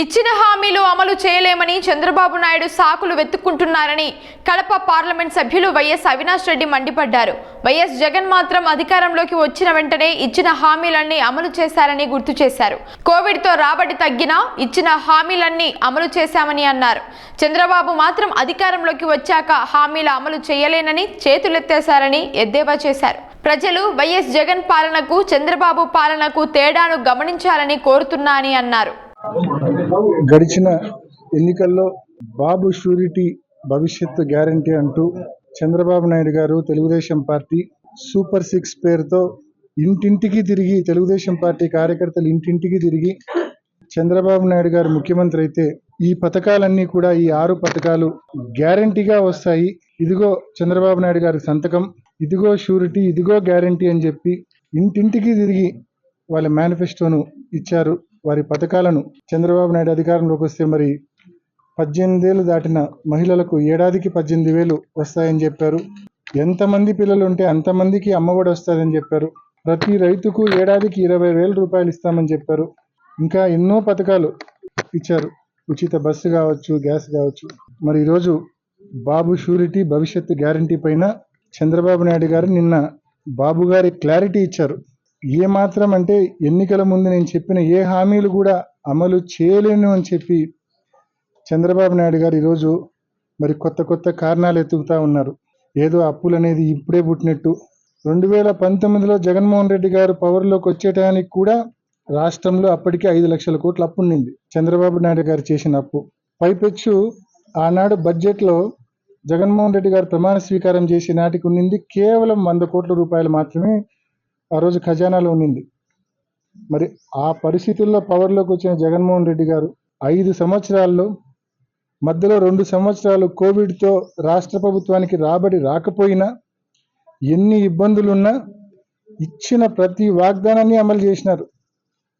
ఇచ్చిన హామీలు అమలు చేయలేమని చంద్రబాబు నాయుడు సాకులు వెతుక్కుంటున్నారని కడప పార్లమెంట్ సభ్యులు వైఎస్ అవినాష్ రెడ్డి మండిపడ్డారు. వైఎస్ జగన్ మాత్రం అధికారంలోకి వచ్చిన వెంటనే ఇచ్చిన హామీలన్నీ అమలు చేశారని గుర్తు చేశారు. కోవిడ్తో రాబడి తగ్గినా ఇచ్చిన హామీలన్నీ అమలు చేశామని అన్నారు. చంద్రబాబు మాత్రం అధికారంలోకి వచ్చాక హామీల అమలు చేయలేనని చేతులెత్తేశారని ఎద్దేవా చేశారు. ప్రజలు వైఎస్ జగన్ పాలనకు చంద్రబాబు పాలనకు తేడాను గమనించాలని కోరుతున్నా అని అన్నారు. గడిచిన ఎన్నికల్లో బాబు షూరిటీ భవిష్యత్తు గ్యారంటీ అంటూ చంద్రబాబు నాయుడు గారు తెలుగుదేశం పార్టీ సూపర్ సిక్స్ పేరుతో ఇంటింటికి తిరిగి తెలుగుదేశం పార్టీ కార్యకర్తలు ఇంటింటికి తిరిగి చంద్రబాబు నాయుడు గారు ముఖ్యమంత్రి అయితే ఈ పథకాలన్నీ కూడా ఈ ఆరు పథకాలు గ్యారంటీగా వస్తాయి. ఇదిగో చంద్రబాబు నాయుడు గారి సంతకం ఇదిగో షూరిటీ ఇదిగో గ్యారంటీ అని చెప్పి ఇంటింటికి తిరిగి వాళ్ళ మేనిఫెస్టోను ఇచ్చారు. వారి పథకాలను చంద్రబాబు నాయుడు అధికారంలోకి వస్తే మరి పద్దెనిమిదేళ్ళు దాటిన మహిళలకు ఏడాదికి పద్దెనిమిది వేలు వస్తాయని చెప్పారు. ఎంతమంది పిల్లలు ఉంటే అంతమందికి అమ్మఒడి వస్తుందని చెప్పారు. ప్రతి రైతుకు ఏడాదికి ఇరవై వేల రూపాయలు ఇస్తామని చెప్పారు. ఇంకా ఎన్నో పథకాలు ఇచ్చారు. ఉచిత బస్సు కావచ్చు గ్యాస్ కావచ్చు. మరి ఈరోజు బాబు షూరిటీ భవిష్యత్తు గ్యారంటీ పైన చంద్రబాబు నాయుడు గారు నిన్న బాబు గారి క్లారిటీ ఇచ్చారు. ఏ మాత్రం అంటే ఎన్నికల ముందు నేను చెప్పిన ఏ హామీలు కూడా అమలు చేయలేను అని చెప్పి చంద్రబాబు నాయుడు గారు ఈరోజు మరి కొత్త కొత్త కారణాలు ఎత్తుకుతా ఉన్నారు. ఏదో అప్పులు అనేది ఇప్పుడే పుట్టినట్టు. రెండు వేల పంతొమ్మిదిలో జగన్మోహన్ రెడ్డి గారు పవర్లోకి వచ్చేటానికి కూడా రాష్ట్రంలో అప్పటికే ఐదు లక్షల కోట్ల అప్పు ఉండింది. చంద్రబాబు నాయుడు గారు చేసిన అప్పు. పైపెచ్చు ఆనాడు బడ్జెట్లో జగన్మోహన్ రెడ్డి గారు ప్రమాణ స్వీకారం చేసే నాటికి ఉండింది కేవలం వంద కోట్ల రూపాయలు మాత్రమే ఆ రోజు ఖజానాలో ఉండింది. మరి ఆ పరిస్థితుల్లో పవర్లోకి వచ్చిన జగన్మోహన్ రెడ్డి గారు ఐదు సంవత్సరాల్లో మధ్యలో రెండు సంవత్సరాలు కోవిడ్తో రాష్ట్ర ప్రభుత్వానికి రాబడి రాకపోయినా ఎన్ని ఇబ్బందులున్నా ఇచ్చిన ప్రతి వాగ్దానాన్ని అమలు చేసినారు.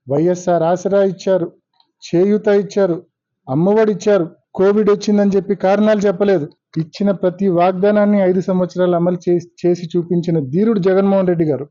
వైఎస్ఆర్ ఆసరా ఇచ్చారు చేయూత ఇచ్చారు అమ్మఒడి ఇచ్చారు కోవిడ్ వచ్చిందని చెప్పి కారణాలు చెప్పలేదు. ఇచ్చిన ప్రతి వాగ్దానాన్ని ఐదు సంవత్సరాలు అమలు చేసి చేసి చూపించిన ధీరుడు జగన్మోహన్ రెడ్డి గారు.